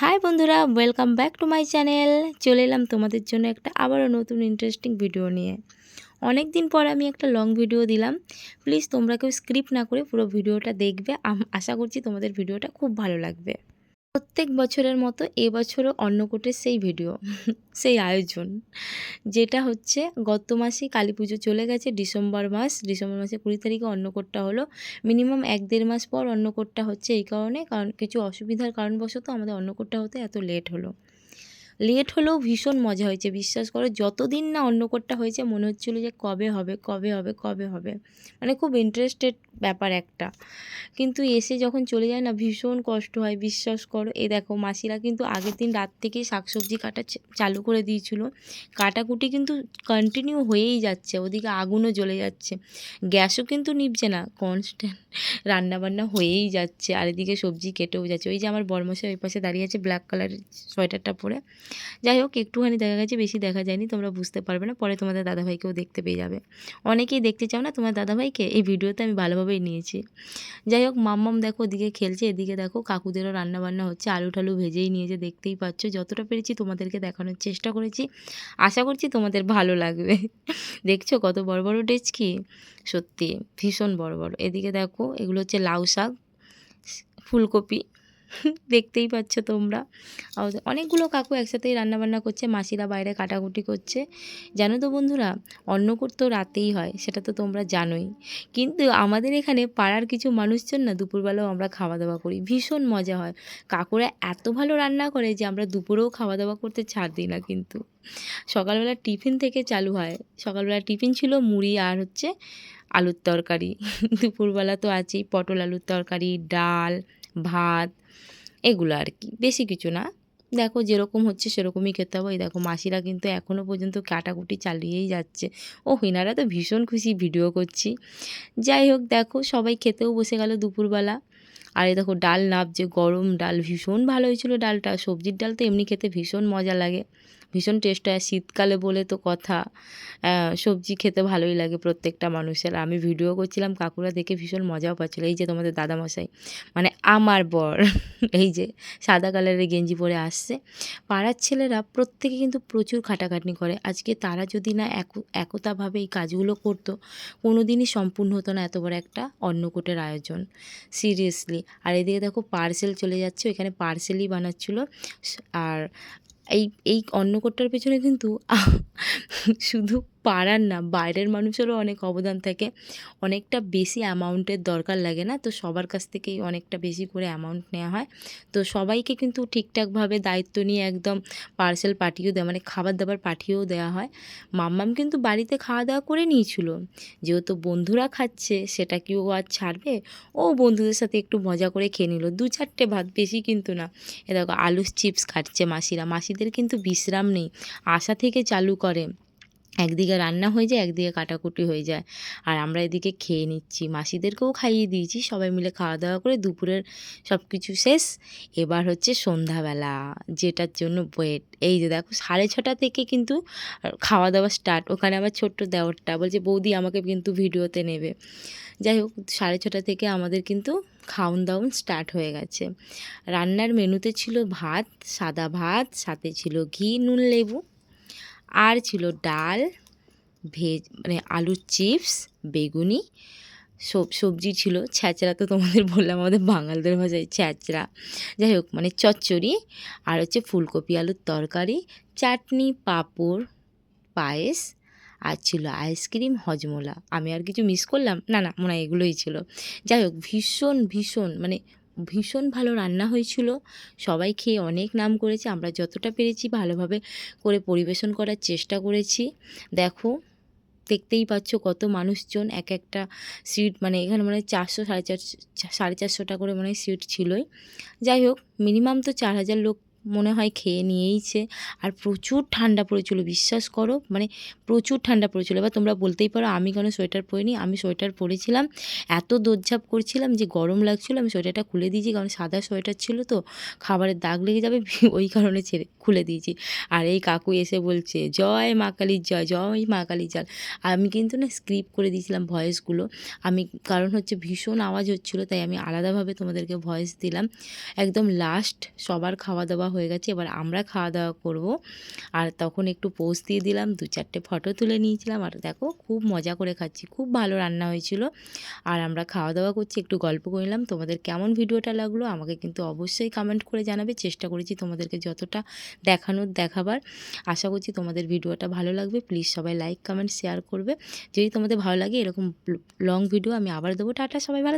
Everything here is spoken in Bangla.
হাই বন্ধুরা welcome back to my channel চলে এলাম তোমাদের জন্য একটা আবারও নতুন ইন্টারেস্টিং ভিডিও নিয়ে। অনেক দিন পর আমি একটা লং ভিডিও দিলাম। প্লিজ তোমরা কেউ স্ক্রিপ্ট না করে পুরো ভিডিওটা দেখবে। আশা করছি তোমাদের ভিডিওটা খুব ভালো লাগবে। প্রত্যেক বছরের মতো এবছরও অন্নকূটের সেই ভিডিও, সেই আয়োজন, যেটা হচ্ছে গত মাসে কালী পুজো চলে গেছে ডিসেম্বর মাস। ডিসেম্বর মাসে কুড়ি তারিখে অন্নকূটটা হলো। মিনিমাম এক দেড় মাস পর অন্নকূটটা হচ্ছে এই কারণে, কারণ কিছু অসুবিধার কারণবশত আমাদের অন্নকূটটা হতে এত লেট হলো। লেট হলেও ভীষণ মজা হয়েছে। বিশ্বাস করো, যতদিন না অন্য অন্নকূটটা হয়েছে, মনে হচ্ছিল যে কবে হবে কবে হবে কবে হবে। মানে খুব ইন্টারেস্টেড ব্যাপার একটা। কিন্তু এসে যখন চলে যায় না, ভীষণ কষ্ট হয়, বিশ্বাস করো। এই দেখো, মাসিরা কিন্তু আগের দিন রাত থেকেই শাকসবজি কাটা চালু করে দিয়েছিল। কাটাকুটি কিন্তু কন্টিনিউ হয়েই যাচ্ছে, ওদিকে আগুনও জ্বলে যাচ্ছে। গ্যাসও কিন্তু নিভছে না কনস্ট্যান্ট রান্নাবান্না হয়েই যাচ্ছে। আর এদিকে সবজি কেটেও যাচ্ছে। ওই যে আমার বর্মশাই ওই পাশে দাঁড়িয়ে আছে ব্ল্যাক কালারের সোয়েটারটা পরে। যাই হোক, একটুখানি দেখা গেছে, বেশি দেখা যায়নি, তোমরা বুঝতে পারবে না, পরে তোমাদের দাদাভাইকেও দেখতে পেয়ে যাবে। অনেকেই দেখতে চাও না তোমার দাদাভাইকে? এই ভিডিওতে আমি ভালোভাবেই নিয়েছি। যাই হোক, মাম্মাম দেখো ওদিকে খেলছে, এদিকে দেখো কাকুদেরও রান্না বান্না হচ্ছে, আলু টালু ভেজেই নিয়েছে দেখতেই পাচ্ছ। যতটা পেরেছি তোমাদেরকে দেখানোর চেষ্টা করেছি। আশা করছি তোমাদের ভালো লাগবে। দেখছ কত বড় বড় ডেচকি সত্যি, ভীষণ বড় বড়। এদিকে দেখো, এগুলো হচ্ছে লাউ শাক, ফুলকপি দেখতেই পাচ্ছ তোমরা। অনেকগুলো কাকু একসাথেই রান্নাবান্না করছে, মাসিরা বাইরে কাটাকুটি করছে। জানো তো বন্ধুরা, অন্নকূট তো রাতেই হয়, সেটা তো তোমরা জানোই। কিন্তু আমাদের এখানে পাড়ার কিছু মানুষজন না দুপুরবেলাও আমরা খাওয়া দাওয়া করি, ভীষণ মজা হয়। কাকুরা এত ভালো রান্না করে যে আমরা দুপুরেও খাওয়া দাওয়া করতে ছাড় দিই না কিন্তু। সকালবেলা টিফিন থেকে চালু হয়, সকালবেলা টিফিন ছিল মুড়ি আর হচ্ছে আলুর তরকারি। দুপুরবেলা তো আছেই, পটল আলুর তরকারি, ডাল ভাত, এগুলো আর কি বেশি কিছু না। দেখো যেরকম হচ্ছে সেরকমই খেতে হবে। এই দেখো মাসিরা কিন্তু এখনও পর্যন্ত কাটাকুটি চালিয়েই যাচ্ছে। ও হিনারা তো ভীষণ খুশি ভিডিও করছি। যাই হোক, দেখো সবাই খেতেও বসে গেল দুপুরবেলা। আর এই দেখো ডাল নাবছে গরম ডাল, ভীষণ ভালো হয়েছিল ডালটা। সবজির ডাল তো এমনি খেতে ভীষণ মজা লাগে। ভীষণ টেস্ট হয়। শীতকালে বলে তো কথা সবজি খেতে ভালোই লাগে প্রত্যেকটা মানুষের। আমি ভিডিও করছিলাম, কাকুরা দেখে ভীষণ মজাও পাচ্ছিল। এই যে তোমাদের দাদামশাই মানে আমার বর, এই যে সাদা কালারের গেঞ্জি পরে আসছে। পাড়ার ছেলেরা প্রত্যেকে কিন্তু প্রচুর খাটাখাটনি করে। আজকে তারা যদি না এক- একতাভাবে এই কাজগুলো করতো কোনো দিনই সম্পূর্ণ হতো না এত বড় একটা অন্নকূটের আয়োজন। সিরিয়াসলি আর এদিকে দেখো পার্সেল চলে যাচ্ছে এখানে পার্সেলই বানাচ্ছিল। আর এই এই অন্নকোটটার পেছনে কিন্তু শুধু পাড়ার না। বাইরের মানুষেরও অনেক অবদান থাকে। অনেকটা বেশি অ্যামাউন্টের দরকার লাগে না? তো সবার কাছ থেকেই অনেকটা বেশি করে অ্যামাউন্ট নেওয়া হয়। তো সবাইকে কিন্তু ঠিকঠাকভাবে দায়িত্ব নিয়ে একদম পার্সেল পাঠিয়েও দেয় মানে খাবার দাবার পাঠিয়েও দেওয়া হয়। মাম্মাম কিন্তু বাড়িতে খাওয়া দাওয়া করে নিয়েছিল। যেহেতু বন্ধুরা খাচ্ছে, সেটা কি ও আর ছাড়বে? ও বন্ধুদের সাথে একটু মজা করে খেয়ে নিল। দু চারটে ভাত বেশি কিন্তু না। এ দেখো, আলুর চিপস খাচ্ছে মাসিরা। মাসিদের কিন্তু বিশ্রাম নেই। আশা থেকে চালু করে। একদিকে রান্না হয়ে যায়, একদিকে কাটাকুটি হয়ে যায়। আর আমরা এদিকে খেয়ে নিচ্ছি। মাসিদেরকেও খাইয়ে দিয়েছি। সবাই মিলে খাওয়া দাওয়া করে দুপুরের সব কিছু শেষ। এবার হচ্ছে সন্ধ্যাবেলা, যেটার জন্য ওয়েট এই যে দেখো, সাড়ে ছটা থেকে কিন্তু খাওয়া দাওয়া স্টার্ট ওখানে আবার ছোট্ট দেওয়ারটা বলছে, বৌদি আমাকে কিন্তু ভিডিওতে নেবে। যাই হোক, সাড়ে ছটা থেকে আমাদের কিন্তু খাওন দাওন স্টার্ট হয়ে গেছে। রান্নার মেনুতে ছিল ভাত, সাদা ভাত, সাথে ছিল ঘি, নুন, লেবু। আর ছিল ডাল, ভেজ মানে আলুর চিপস, বেগুনি, সব, সবজি ছিল। ছ্যাঁচড়া তো তোমাদের বললাম, আমাদের বাঙালদের ভাষায় ছ্যাঁচড়া যাই হোক মানে চচ্চড়ি আর হচ্ছে ফুলকপি আলুর তরকারি, চাটনি, পাঁপড়, পায়েস আর ছিল আইসক্রিম, হজমোলা। আমি আর কিছু মিস করলাম? না না, মনে হয় এগুলোই ছিল। যাই হোক, ভীষণ ভীষণ মানে ভীষণ ভালো রান্না হয়েছিল। সবাই খেয়ে অনেক নাম করেছে। আমরা যতটা পেরেছি ভালোভাবে করে পরিবেশন করার চেষ্টা করেছি। দেখো, দেখতেই পাচ্ছ কত মানুষজন এক একটা সিট মানে এখানে মানে চারশো, সাড়ে চারশো সাড়ে চারশোটা করে মানে সিট ছিলই। যাই হোক, মিনিমাম তো চার হাজার লোক মনে হয় খেয়ে নিয়েইছে। আর প্রচুর ঠান্ডা পড়েছিল, বিশ্বাস করো। মানে প্রচুর ঠান্ডা পড়েছিল। এবার তোমরা বলতেই পারো, আমি কেন সোয়েটার পরিনি? আমি সোয়েটার পরেছিলাম। এত দৌড়ঝাঁপ করছিলাম যে গরম লাগছিল, আমি সোয়েটারটা খুলে দিয়েছি, কারণ সাদা সোয়েটার ছিল তো। খাবারের দাগ লেগে যাবে, ওই কারণে ছেড়ে খুলে দিয়েছি। আর এই কাকু এসে বলছে, জয় মা কালীর জয় জয় মা কালীর জল আমি কিন্তু না স্ক্রিপ্ট করে দিয়েছিলাম ভয়েসগুলো। আমি, কারণ হচ্ছে ভীষণ আওয়াজ হচ্ছিল, তাই আমি আলাদাভাবে তোমাদেরকে ভয়েস দিলাম। একদম লাস্ট সবার খাওয়া দাওয়া হয়ে গেছে, এবার আমরা খাওয়া দাওয়া করব। আর তখন একটু পোস্ট দিয়ে দিলাম, দু চারটে ফটো তুলে নিয়েছিলাম। আর দেখো, খুব মজা করে খাচ্ছি, খুব ভালো রান্না হয়েছিল। আর আমরা খাওয়া দাওয়া করছি, একটু গল্প করলাম তোমাদের কেমন ভিডিওটা লাগল আমাকে কিন্তু অবশ্যই কমেন্ট করে জানাবে। চেষ্টা করেছি তোমাদেরকে যতটা দেখানোর, দেখাবার। আশা করছি তোমাদের ভিডিওটা ভালো লাগবে। প্লিজ সবাই লাইক কমেন্ট শেয়ার করবে। যদি তোমাদের ভালো লাগে এরকম লং ভিডিও আমি আবার দেবো। টাটা সবাই, ভালো